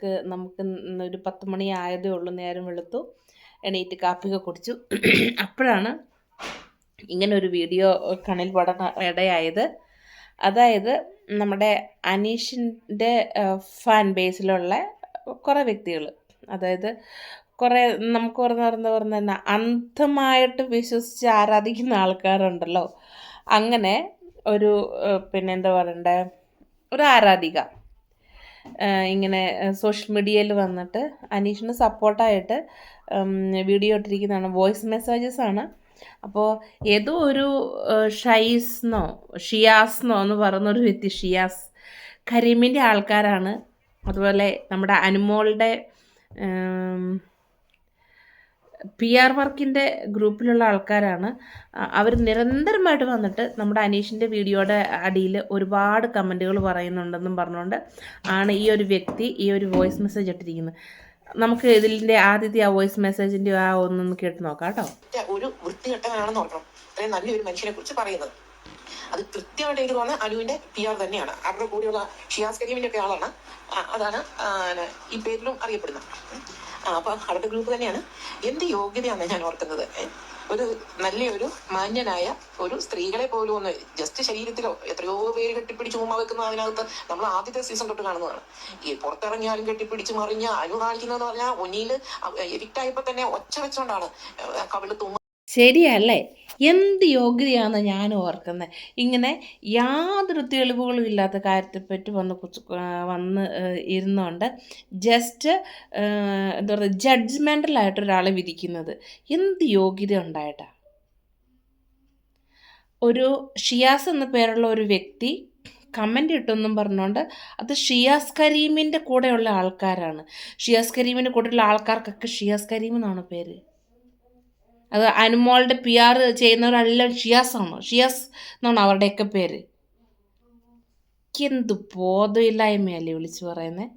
ക്ക് നമുക്ക് ഇന്ന് ഒരു പത്ത് മണി ആയതേ ഉള്ളൂ നേരം വെളുത്തു. എണീറ്റ് കാപ്പിയൊക്കെ കുടിച്ചു. അപ്പോഴാണ് ഇങ്ങനെ ഒരു വീഡിയോ കണ്ണിൽ പെടാൻ ഇടയായത്. അതായത് നമ്മുടെ അനീഷിന്റെ ഫാൻ ബേസിലുള്ള കുറേ വ്യക്തികൾ. അതായത് കുറേ നമുക്ക് പറഞ്ഞ പറഞ്ഞ പറഞ്ഞ തന്നെ അന്ധമായിട്ട് വിശ്വസിച്ച് ആരാധിക്കുന്ന ആൾക്കാരുണ്ടല്ലോ. അങ്ങനെ ഒരു പിന്നെ എന്താ പറയണ്ടേ? ഒരു ആരാധിക. ഇങ്ങനെ സോഷ്യൽ മീഡിയയിൽ വന്നിട്ട് അനീഷിന് സപ്പോർട്ടായിട്ട് വീഡിയോ ഇട്ടിരിക്കുന്നതാണ്. വോയിസ് മെസ്സേജസ് ആണ്. അപ്പോൾ ഏതോ ഒരു ഷൈസ്ന്നോ ഷിയാസ്ന്നോ എന്ന് പറയുന്നൊരു വ്യക്തി ഷിയാസ് കരീമിന്റെ ആൾക്കാരാണ്. അതുപോലെ നമ്മുടെ അനുമോളുടെ പി ആർ വർക്കിന്റെ ഗ്രൂപ്പിലുള്ള ആൾക്കാരാണ്. അവർ നിരന്തരമായിട്ട് വന്നിട്ട് നമ്മുടെ അനീഷിന്റെ വീഡിയോയുടെ അടിയിൽ ഒരുപാട് കമന്റുകൾ പറയുന്നുണ്ടെന്നും പറഞ്ഞുകൊണ്ട് ആണ് ഈ ഒരു വ്യക്തി ഈ ഒരു വോയിസ് മെസ്സേജ് ഇട്ടിരിക്കുന്നത്. നമുക്ക് ഇതിന്റെ ആദ്യത്തെ ആ വോയിസ് മെസ്സേജിന്റെ ആ ഒന്നൊന്ന് കേട്ട് നോക്കാം കേട്ടോ. ഒരു വൃത്തികെട്ടനാണെന്ന് ഓർക്കണം അത്രയും നല്ലൊരു മനുഷ്യനെ കുറിച്ച് പറയുന്നത്. അത് കൃത്യമായിട്ട് എനിക്ക് തോന്നുന്നത് അനുവിന്റെ പി ആർ തന്നെയാണ്. അവരുടെ കൂടെയുള്ള ഷിയാസ് കരീമിന്റെ ഒക്കെ ആളാണ്. അതാണ് ഈ പേരിലും അറിയപ്പെടുന്നത്. അപ്പൊ അടുത്ത ഗ്രൂപ്പ് തന്നെയാണ്. എന്ത് യോഗ്യതയാണ് ഞാൻ ഓർക്കുന്നത്? ഒരു നല്ലൊരു മാന്യനായ ഒരു സ്ത്രീകളെ പോലും ഒന്ന് ജസ്റ്റ് ശരീരത്തിലോ എത്രയോ പേര് കെട്ടിപ്പിടിച്ച് ഉമ്മ വെക്കുന്ന അതിനകത്ത് നമ്മൾ ആദ്യത്തെ സീസൺ തൊട്ട് കാണുന്നതാണ്. ഈ പുറത്തിറങ്ങിയാലും കെട്ടിപ്പിടിച്ച് മറിഞ്ഞ അനു കാണിക്കുന്നതെന്ന് പറഞ്ഞാൽ ഒന്നിയിൽ എവിക്റ്റ് ആയപ്പോ തന്നെ ഒച്ച വെച്ചോണ്ടാണ് കവിൾ തുമ്മ ശരിയല്ലേ? എന്ത് യോഗ്യതയാണ് ഞാൻ ഓർക്കുന്നത്. ഇങ്ങനെ യാതൊരു തെളിവുകളും ഇല്ലാത്ത കാര്യത്തെപ്പറ്റി വന്ന് വന്ന് ഇരുന്നുകൊണ്ട് ജസ്റ്റ് എന്താ പറയുക ജഡ്ജ്മെന്റലായിട്ട് ഒരാളെ വിധിക്കുന്നത്. എന്ത് യോഗ്യത ഉണ്ടായിട്ടാ? ഒരു ഷിയാസ് എന്ന പേരുള്ള ഒരു വ്യക്തി കമന്റ് ഇട്ടെന്നും പറഞ്ഞുകൊണ്ട് അത് ഷിയാസ് കരീമിന്റെ കൂടെയുള്ള ആൾക്കാരാണ്. ഷിയാസ് കരീമിന്റെ കൂടെയുള്ള ആൾക്കാർക്കൊക്കെ ഷിയാസ് കരീം എന്നാണ് പേര്? അത് അനുമോളുടെ പി ആർ ചെയ്യുന്നവരെല്ലാം ഷിയാസ് ആണോ ഷിയാസ് എന്നാണ് അവരുടെയൊക്കെ പേര്? എന്ത് ബോധമില്ലായ്മയല്ലേ വിളിച്ചു പറയുന്നത്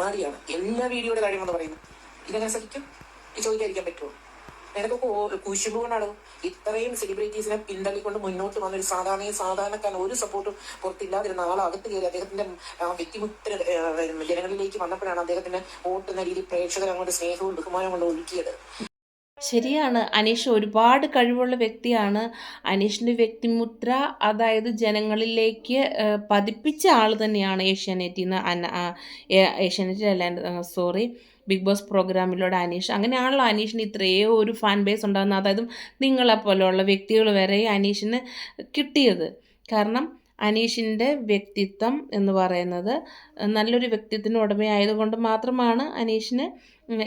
പറയുകയാണ്. എല്ലാ വീഡിയോയുടെ കാര്യമെന്ന് പറയുന്നു. ഇതെങ്ങനെ സഹിക്കും? ചോദിക്കാതിരിക്കാൻ പറ്റുമോ? നിനക്കൊക്കെ ഓ- ഇത്രയും സെലിബ്രിറ്റീസിനെ പിന്തള്ളിക്കൊണ്ട് മുന്നോട്ട് വന്ന ഒരു സാധാരണ സാധാരണക്കാരൻ ഒരു സപ്പോർട്ടും പുറത്തില്ലാതിരുന്ന ആൾ അകത്ത് കയറി അദ്ദേഹത്തിന്റെ വ്യക്തിമുദ്ര ജനങ്ങളിലേക്ക് വന്നപ്പോഴാണ് അദ്ദേഹത്തിന്റെ വോട്ട് എന്ന രീതിയിൽ പ്രേക്ഷകർ അങ്ങോട്ട് സ്നേഹവും ബഹുമാനവും കൊണ്ട് ഒഴുക്കിയത്. ശരിയാണ്. അനീഷ് ഒരുപാട് കഴിവുള്ള വ്യക്തിയാണ്. അനീഷിന്റെ വ്യക്തിമുദ്ര അതായത് ജനങ്ങളിലേക്ക് പതിപ്പിച്ച ആൾ തന്നെയാണ് ഏഷ്യാനെറ്റിൽ നിന്ന് അന ഏഷ്യാനെറ്റിലല്ല സോറി ബിഗ് ബോസ് പ്രോഗ്രാമിലൂടെ അനീഷ്. അങ്ങനെയാണല്ലോ അനീഷിന് ഇത്രയോ ഒരു ഫാൻ ബേസ് ഉണ്ടാകുന്നത് അതായത് നിങ്ങളെപ്പോലെയുള്ള വ്യക്തികൾ വരെ അനീഷിന് കിട്ടിയത്. കാരണം അനീഷിന്റെ വ്യക്തിത്വം എന്ന് പറയുന്നത് നല്ലൊരു വ്യക്തിത്വത്തിന് ഉടമയായതുകൊണ്ട് മാത്രമാണ് അനീഷിന്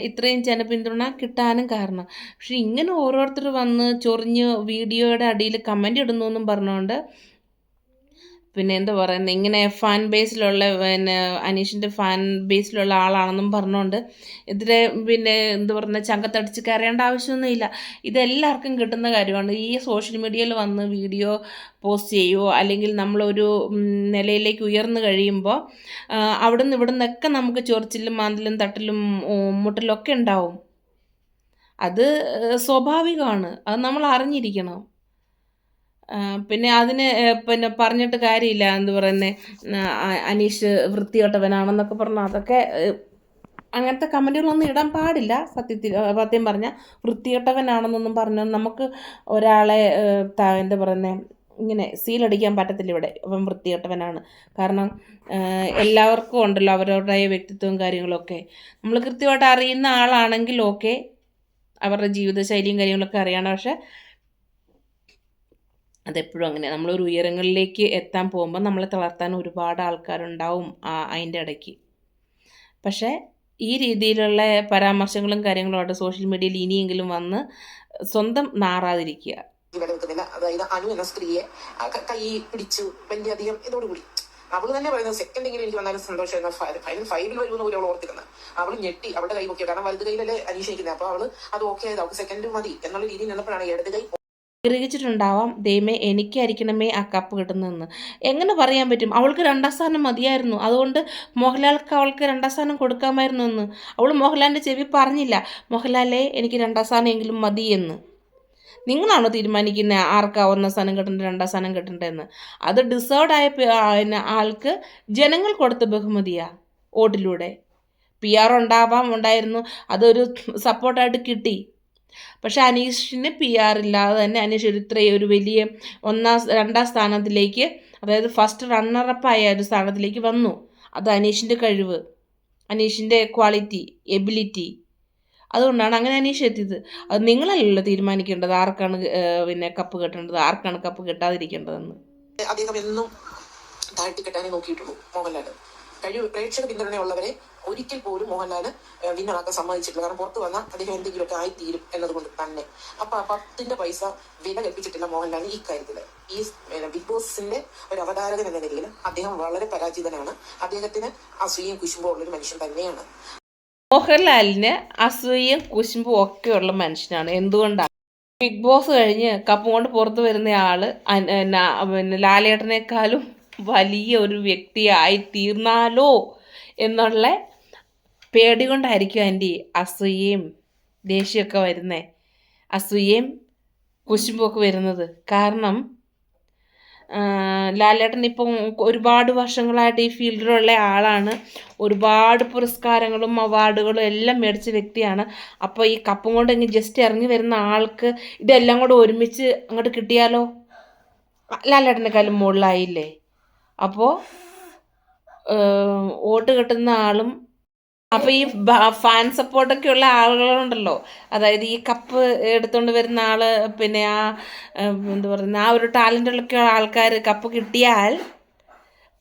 ഇത്രയും ജനപിന്തുണ കിട്ടാനും കാരണം. പക്ഷെ ഇങ്ങനെ ഓരോരുത്തർ വന്ന് ചൊറിഞ്ഞ് വീഡിയോയുടെ അടിയിൽ കമന്റ് ഇടുന്നു എന്നും പറഞ്ഞുകൊണ്ട് പിന്നെ എന്താ പറയുന്നത് ഇങ്ങനെ ഫാൻ ബേസിലുള്ള പിന്നെ അനീഷിന്റെ ഫാൻ ബേസിലുള്ള ആളാണെന്നും പറഞ്ഞുകൊണ്ട് ഇതിലെ പിന്നെ എന്താ പറയുക ചങ്കത്തടിച്ച് കരയേണ്ട ആവശ്യമൊന്നുമില്ല. ഇതെല്ലാവർക്കും കിട്ടുന്ന കാര്യമാണ്. ഈ സോഷ്യൽ മീഡിയയിൽ വന്ന് വീഡിയോ പോസ്റ്റ് ചെയ്യുമോ അല്ലെങ്കിൽ നമ്മളൊരു നിലയിലേക്ക് ഉയർന്നു കഴിയുമ്പോൾ അവിടെ നിന്ന് ഇവിടെ നിന്നൊക്കെ നമുക്ക് ചൊറിച്ചിലും മാന്തലും തട്ടിലും മുട്ടലും ഒക്കെ ഉണ്ടാവും. അത് സ്വാഭാവികമാണ്. അത് നമ്മൾ അറിഞ്ഞിരിക്കണം. പിന്നെ അതിന് പിന്നെ പറഞ്ഞിട്ട് കാര്യമില്ല എന്ത് പറയുന്നത് അനീഷ് വൃത്തികെട്ടവനാണെന്നൊക്കെ പറഞ്ഞു. അതൊക്കെ അങ്ങനത്തെ കമന്റുകളൊന്നും ഇടാൻ പാടില്ല സത്യത്തിൽ സത്യം പറഞ്ഞാൽ വൃത്തികെട്ടവനാണെന്നൊന്നും പറഞ്ഞു നമുക്ക് ഒരാളെ എന്താ പറയുന്നത് ഇങ്ങനെ സീലടിക്കാൻ പറ്റത്തില്ല ഇവിടെ. അവൻ വൃത്തികെട്ടവനാണ്. കാരണം എല്ലാവർക്കും ഉണ്ടല്ലോ അവരവരുടെ വ്യക്തിത്വവും കാര്യങ്ങളൊക്കെ. നമ്മൾ കൃത്യമായിട്ട് അറിയുന്ന ആളാണെങ്കിൽ ഓക്കെ. അവരുടെ ജീവിതശൈലിയും കാര്യങ്ങളൊക്കെ അറിയണം. പക്ഷെ അതെപ്പോഴും അങ്ങനെ. നമ്മളൊരു ഉയരങ്ങളിലേക്ക് എത്താൻ പോകുമ്പോൾ നമ്മളെ തളർത്താൻ ഒരുപാട് ആൾക്കാരുണ്ടാവും അതിന്റെ ഇടയ്ക്ക് പക്ഷേ ഈ രീതിയിലുള്ള പരാമർശങ്ങളും കാര്യങ്ങളും കാര്യങ്ങളുമായിട്ട് സോഷ്യൽ മീഡിയയിൽ ഇനിയെങ്കിലും വന്ന് സ്വന്തം നാറാതിരിക്കുക. അതായത് അനു എന്ന സ്ത്രീയെ കൈ പിടിച്ചു വലിയധികം ഇതോടുകൂടി അവൾ തന്നെ പറയുന്നത് സെക്കൻഡ് എങ്കിലും എനിക്ക് വന്നാലും സന്തോഷം ഫൈനൽ ഫൈവിൽ വരുമെന്ന് പോലും അവൾ ഓർത്തിരുന്നത്. അവൾ ഞെട്ടി അവളുടെ കൈ പൊക്കിയ കാരണം വലത് കൈയിലല്ലേ അനീഷിക്കുന്നത് അപ്പൊ അവൾ അത് ഓക്കെ ആയത്. അവൾക്ക് സെക്കൻഡ് മതി എന്നുള്ള രീതിയിൽ നിന്നപ്പോഴാണ് ഇടത് കൈ ആഗ്രഹിച്ചിട്ടുണ്ടാവാം. ദൈവമേ എനിക്കായിരിക്കണമേ ആ കപ്പ് കിട്ടുന്നതെന്ന്. എങ്ങനെ പറയാൻ പറ്റും? അവൾക്ക് രണ്ടാം സ്ഥാനം മതിയായിരുന്നു. അതുകൊണ്ട് മോഹൻലാൽക്ക് അവൾക്ക് രണ്ടാം സ്ഥാനം കൊടുക്കാമായിരുന്നു എന്ന് അവൾ മോഹൻലാലിന്റെ ചെവി പറഞ്ഞില്ല. മോഹൻലാലേ എനിക്ക് രണ്ടാം സ്ഥാനം എങ്കിലും മതി എന്ന് നിങ്ങളാണോ തീരുമാനിക്കുന്നത് ആർക്കാ ഒന്നാം സ്ഥാനം കിട്ടേണ്ടത് രണ്ടാം സ്ഥാനം കിട്ടേണ്ടതെന്ന് അത് ഡിസേർഡ് ആയ പിന്നെ ആൾക്ക് ജനങ്ങൾ കൊടുത്ത ബഹുമതിയാ വോട്ടിലൂടെ. പി ആർ ഉണ്ടാവാം ഉണ്ടായിരുന്നു. അതൊരു സപ്പോർട്ടായിട്ട് കിട്ടി. പക്ഷെ അനീഷിന് പി ആർ ഇല്ലാതെ തന്നെ അനീഷ് ഇത്രയും ഒരു വലിയ ഒന്നാം രണ്ടാം സ്ഥാനത്തിലേക്ക് അതായത് ഫസ്റ്റ് റണ്ണറപ്പായ ഒരു സ്ഥാനത്തിലേക്ക് വന്നു. അത് അനീഷിന്റെ കഴിവ് അനീഷിന്റെ ക്വാളിറ്റി എബിലിറ്റി അതുകൊണ്ടാണ് അങ്ങനെ അനീഷ് എത്തിയത്. അത് നിങ്ങളല്ലല്ലോ തീരുമാനിക്കേണ്ടത് ആർക്കാണ് പിന്നെ കപ്പ് കിട്ടേണ്ടത് ആർക്കാണ് കപ്പ് കിട്ടാതിരിക്കേണ്ടതെന്ന്? അദ്ദേഹം എന്നും താഴ്ത്തിക്കെട്ടാനേ നോക്കിയിട്ടുള്ളൂ മോഹൻലാൽ കഴിവ് പ്രേക്ഷക പിന്തുണയുള്ളവരെ ഒരിക്കൽ പോലും മോഹൻലാൽ വിന്നറാക്കാൻ സമ്മതിച്ചിട്ടില്ല. കാരണം പുറത്തു വന്നാൽ അദ്ദേഹം എന്തെങ്കിലുമൊക്കെ ആയിത്തീരും എന്നതുകൊണ്ട് തന്നെ. അപ്പൊ ആ പത്തിന്റെ പൈസ വില കൽപ്പിച്ചിട്ടില്ല മോഹൻലാലിന് ഈ കാര്യത്തിൽ. ഈ ബിഗ് ബോസിന്റെ ഒരു അവതാരകൻ എന്ന നിലയിൽ അദ്ദേഹം വളരെ പരാജിതനാണ്. അദ്ദേഹത്തിന് അസൂയയും കുശുമ്പോ ഉള്ളൊരു മനുഷ്യൻ തന്നെയാണ്. മോഹൻലാലിന് അസൂയയും കുശുമ്പും ഒക്കെയുള്ള മനുഷ്യനാണ്. എന്തുകൊണ്ടാണ് ബിഗ് ബോസ് കഴിഞ്ഞ് കപ്പ് കൊണ്ട് പുറത്തു വരുന്ന ആൾ പിന്നെ ലാലേട്ടനേക്കാളും വലിയ ഒരു വ്യക്തിയായി തീർന്നാലോ എന്നുള്ള പേടി കൊണ്ടായിരിക്കും ആന്റി അസൂയയും ദേഷ്യമൊക്കെ വരുന്നത് അസൂയയും കുശുമ്പൊക്കെ വരുന്നത്. കാരണം ലാലേട്ടൻ ഇപ്പം ഒരുപാട് വർഷങ്ങളായിട്ട് ഈ ഫീൽഡിലുള്ള ആളാണ്. ഒരുപാട് പുരസ്കാരങ്ങളും അവാർഡുകളും എല്ലാം മേടിച്ച വ്യക്തിയാണ്. അപ്പോൾ ഈ കപ്പും കൊണ്ട് ഇങ്ങനെ ജസ്റ്റ് ഇറങ്ങി വരുന്ന ആൾക്ക് ഇതെല്ലാം കൂടെ ഒരുമിച്ച് അങ്ങോട്ട് കിട്ടിയാലോ? ലാലേട്ടനെക്കാളും മുകളിലായില്ലേ? അപ്പോൾ വോട്ട് കിട്ടുന്ന ആളും അപ്പോൾ ഈ ഫാൻ സപ്പോർട്ടൊക്കെ ഉള്ള ആളുകളുണ്ടല്ലോ. അതായത് ഈ കപ്പ് എടുത്തുകൊണ്ട് വരുന്ന ആൾ പിന്നെ ആ എന്താ പറയുന്ന ആ ഒരു ടാലന്റുള്ളൊക്കെ ആൾക്കാർ കപ്പ് കിട്ടിയാൽ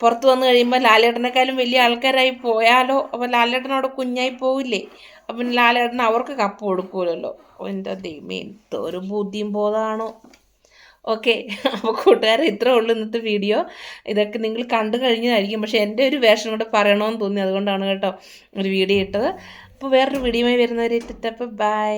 പുറത്ത് വന്നു കഴിയുമ്പോൾ ലാലേട്ടനെക്കാളും വലിയ ആൾക്കാരായി പോയാലോ? അപ്പോൾ ലാലേട്ടൻ അവിടെ കുഞ്ഞായി പോവില്ലേ? അപ്പം ലാലേട്ടൻ അവർക്ക് കപ്പ് കൊടുക്കൂലല്ലോ. എന്റെ ദൈവമേ ഒരു ബുദ്ധിയും ബോധമാണോ. ഓക്കെ. അപ്പോൾ കൂട്ടുകാരെ ഇത്രേ ഉള്ളൂ ഇന്നത്തെ വീഡിയോ. ഇതൊക്കെ നിങ്ങൾ കണ്ടു കഴിഞ്ഞതായിരിക്കും. പക്ഷേ എന്റെ ഒരു വേഷം കൂടെ പറയണമെന്ന് തോന്നി. അതുകൊണ്ടാണ് കേട്ടോ ഒരു വീഡിയോ ഇട്ടത്. അപ്പോൾ വേറൊരു വീഡിയോയുമായി വരുന്നവരെ ബൈ